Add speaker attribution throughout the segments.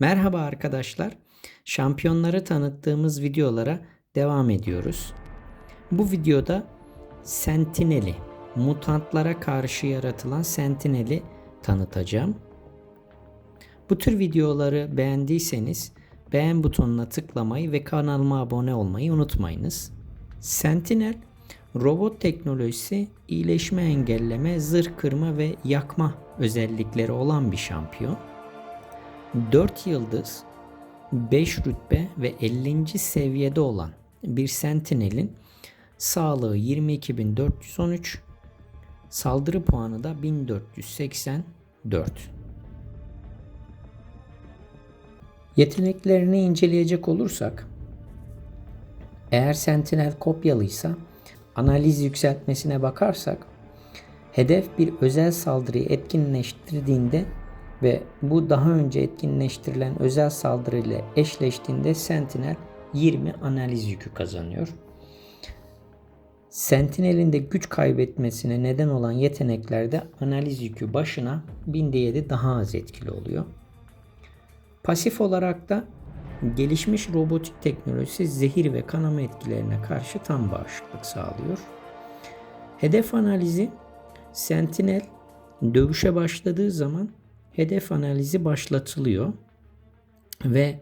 Speaker 1: Merhaba arkadaşlar. Şampiyonları tanıttığımız videolara devam ediyoruz. Bu videoda Sentinel'i, mutantlara karşı yaratılan Sentinel'i tanıtacağım. Bu tür videoları beğendiyseniz beğen butonuna tıklamayı ve kanalıma abone olmayı unutmayınız. Sentinel, robot teknolojisi, iyileşme engelleme, zırh kırma ve yakma özellikleri olan bir şampiyon. 4 yıldız, 5 rütbe ve 50. seviyede olan bir Sentinel'in sağlığı 22.413, saldırı puanı da 1484. Yeteneklerini inceleyecek olursak, eğer Sentinel kopyalıysa analiz yükseltmesine bakarsak hedef bir özel saldırıyı etkinleştirdiğinde ve bu daha önce etkinleştirilen özel saldırı ile eşleştiğinde Sentinel 20 analiz yükü kazanıyor. Sentinel'in de güç kaybetmesine neden olan yeteneklerde analiz yükü başına binde 7 daha az etkili oluyor. Pasif olarak da gelişmiş robotik teknolojisi zehir ve kanama etkilerine karşı tam bağışıklık sağlıyor. Hedef analizi Sentinel dövüşe başladığı zaman hedef analizi başlatılıyor ve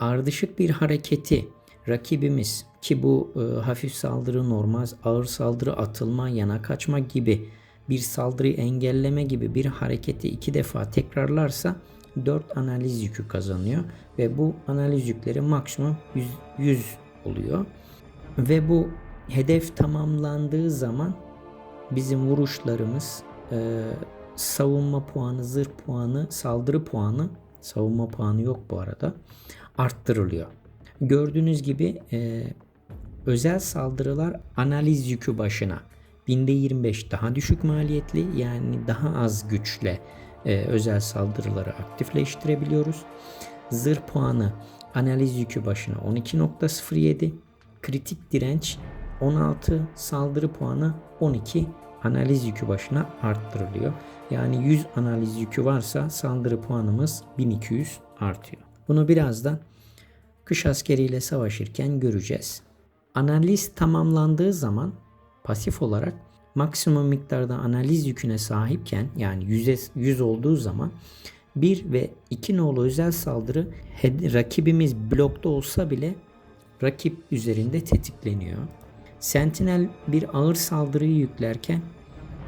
Speaker 1: ardışık bir hareketi rakibimiz ki bu e, hafif saldırı, normal ağır saldırı, atılma, yana kaçma gibi bir saldırıyı engelleme gibi bir hareketi iki defa tekrarlarsa 4 analiz yükü kazanıyor ve bu analiz yükleri maksimum 100, 100 oluyor. Ve bu hedef tamamlandığı zaman bizim vuruşlarımız e, savunma puanı, zırh puanı, saldırı puanı, savunma puanı yok bu arada, arttırılıyor. Gördüğünüz gibi e, özel saldırılar analiz yükü başına binde 25 daha düşük maliyetli yani daha az güçle e, özel saldırıları aktifleştirebiliyoruz. Zırh puanı analiz yükü başına 12.07, kritik direnç 16, saldırı puanı 12 analiz yükü başına arttırılıyor. Yani 100 analiz yükü varsa saldırı puanımız 1200 artıyor. Bunu birazdan kış askeriyle savaşırken göreceğiz. Analiz tamamlandığı zaman pasif olarak maksimum miktarda analiz yüküne sahipken yani 100, 100 olduğu zaman 1 ve 2 nolu özel saldırı rakibimiz blokta olsa bile rakip üzerinde tetikleniyor. Sentinel bir ağır saldırıyı yüklerken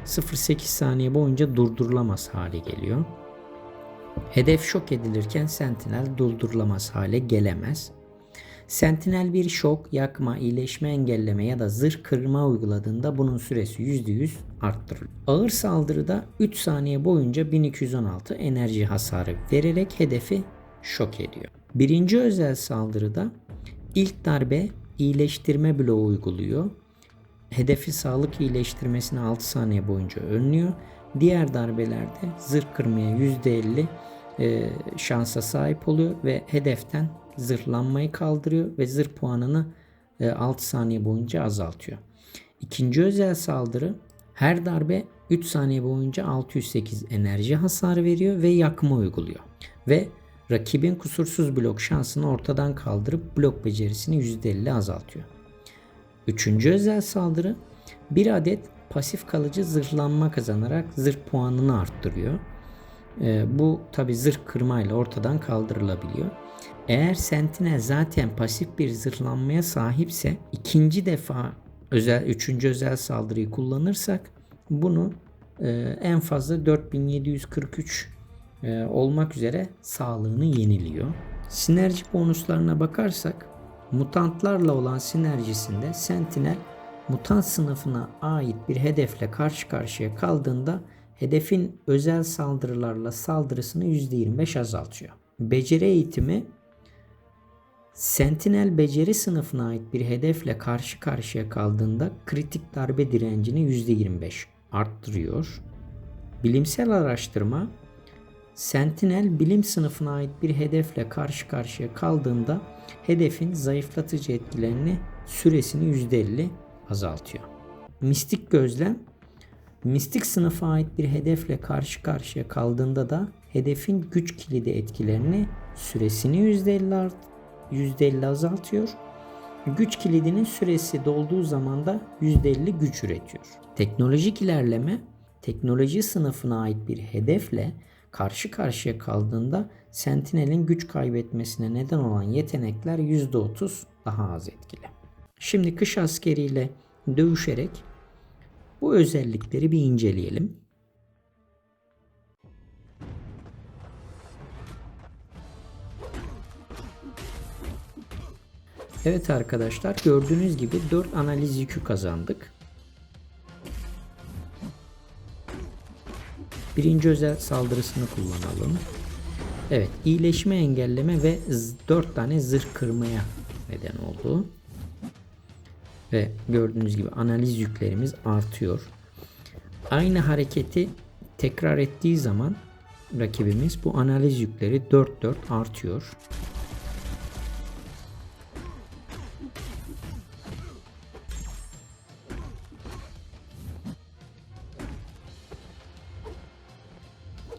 Speaker 1: 0.8 saniye boyunca durdurulamaz hale geliyor. Hedef şok edilirken Sentinel durdurulamaz hale gelemez. Sentinel bir şok, yakma, iyileşme engelleme ya da zırh kırma uyguladığında bunun süresi %100 arttırılır. Ağır saldırıda 3 saniye boyunca 1216 enerji hasarı vererek hedefi şok ediyor. Birinci özel saldırıda ilk darbe iyileştirme bloğu uyguluyor hedefi sağlık iyileştirmesini 6 saniye boyunca önlüyor. Diğer darbelerde zırh kırmaya %50 e, şansa sahip oluyor ve hedeften zırhlanmayı kaldırıyor ve zırh puanını e, 6 saniye boyunca azaltıyor. İkinci özel saldırı her darbe 3 saniye boyunca 608 enerji hasar veriyor ve yakma uyguluyor. Ve rakibin kusursuz blok şansını ortadan kaldırıp blok becerisini %50 azaltıyor. Üçüncü özel saldırı bir adet pasif kalıcı zırhlanma kazanarak zırh puanını arttırıyor. E, bu tabi zırh kırmayla ortadan kaldırılabiliyor. Eğer Sentinel zaten pasif bir zırhlanmaya sahipse ikinci defa özel üçüncü özel saldırıyı kullanırsak bunu e, en fazla 4743 e, olmak üzere sağlığını yeniliyor. Sinerji bonuslarına bakarsak Mutantlarla olan sinerjisinde Sentinel mutant sınıfına ait bir hedefle karşı karşıya kaldığında hedefin özel saldırılarla saldırısını %25 azaltıyor. Beceri eğitimi Sentinel beceri sınıfına ait bir hedefle karşı karşıya kaldığında kritik darbe direncini %25 arttırıyor. Bilimsel araştırma Sentinel bilim sınıfına ait bir hedefle karşı karşıya kaldığında hedefin zayıflatıcı etkilerini süresini %50 azaltıyor. Mistik gözlem Mistik sınıfa ait bir hedefle karşı karşıya kaldığında da hedefin güç kilidi etkilerini süresini %50, art, %50 azaltıyor. Güç kilidinin süresi dolduğu zaman da %50 güç üretiyor. Teknolojik ilerleme teknoloji sınıfına ait bir hedefle karşı karşıya kaldığında Sentinel'in güç kaybetmesine neden olan yetenekler %30 daha az etkili. Şimdi kış askeriyle dövüşerek bu özellikleri bir inceleyelim. Evet arkadaşlar gördüğünüz gibi 4 analiz yükü kazandık. Birinci özel saldırısını kullanalım. Evet iyileşme engelleme ve 4 tane zırh kırmaya neden oldu. Ve gördüğünüz gibi analiz yüklerimiz artıyor. Aynı hareketi tekrar ettiği zaman rakibimiz bu analiz yükleri 4-4 artıyor.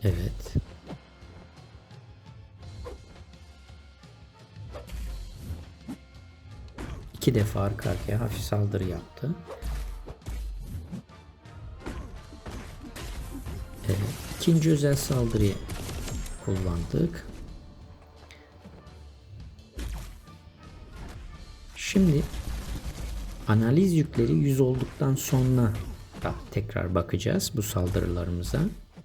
Speaker 1: Evet. İki defa arka arkaya hafif saldırı yaptı. Evet. İkinci özel saldırıyı kullandık. Şimdi analiz yükleri 100 olduktan sonra da tekrar bakacağız bu saldırılarımıza.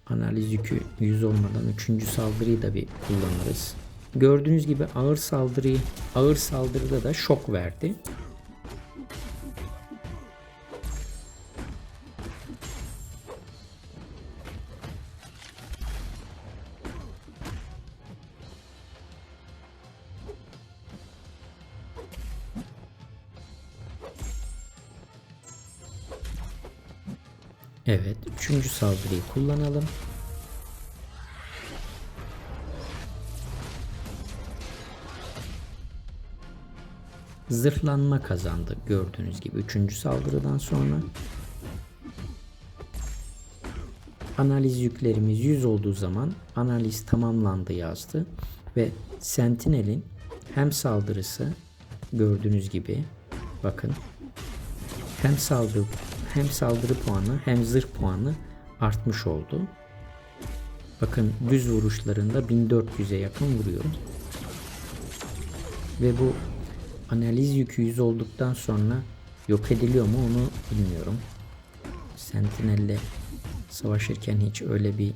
Speaker 1: Analiz yükü 100 olmadan 3. saldırıyı da bir kullanırız. Gördüğünüz gibi ağır saldırıyı ağır saldırıda da şok verdi. Evet, üçüncü saldırıyı kullanalım. Zırhlanma kazandı gördüğünüz gibi üçüncü saldırıdan sonra. Analiz yüklerimiz 100 olduğu zaman analiz tamamlandı yazdı ve Sentinel'in hem saldırısı gördüğünüz gibi bakın hem saldırı hem saldırı puanı hem zırh puanı artmış oldu. Bakın düz vuruşlarında 1400'e yakın vuruyor. Ve bu analiz yükü 100 olduktan sonra yok ediliyor mu onu bilmiyorum. Sentinel'le savaşırken hiç öyle bir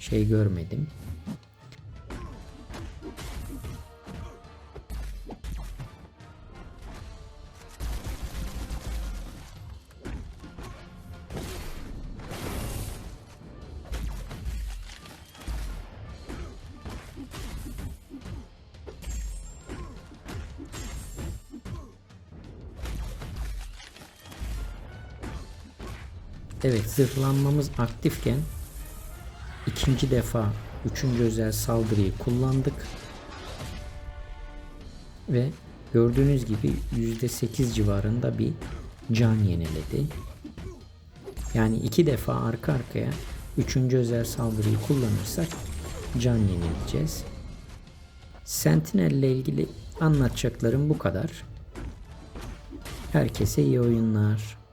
Speaker 1: şey görmedim. Evet zırhlanmamız aktifken ikinci defa üçüncü özel saldırıyı kullandık. Ve gördüğünüz gibi %8 civarında bir can yeniledi. Yani iki defa arka arkaya üçüncü özel saldırıyı kullanırsak can yenileceğiz. Sentinel ile ilgili anlatacaklarım bu kadar. Herkese iyi oyunlar.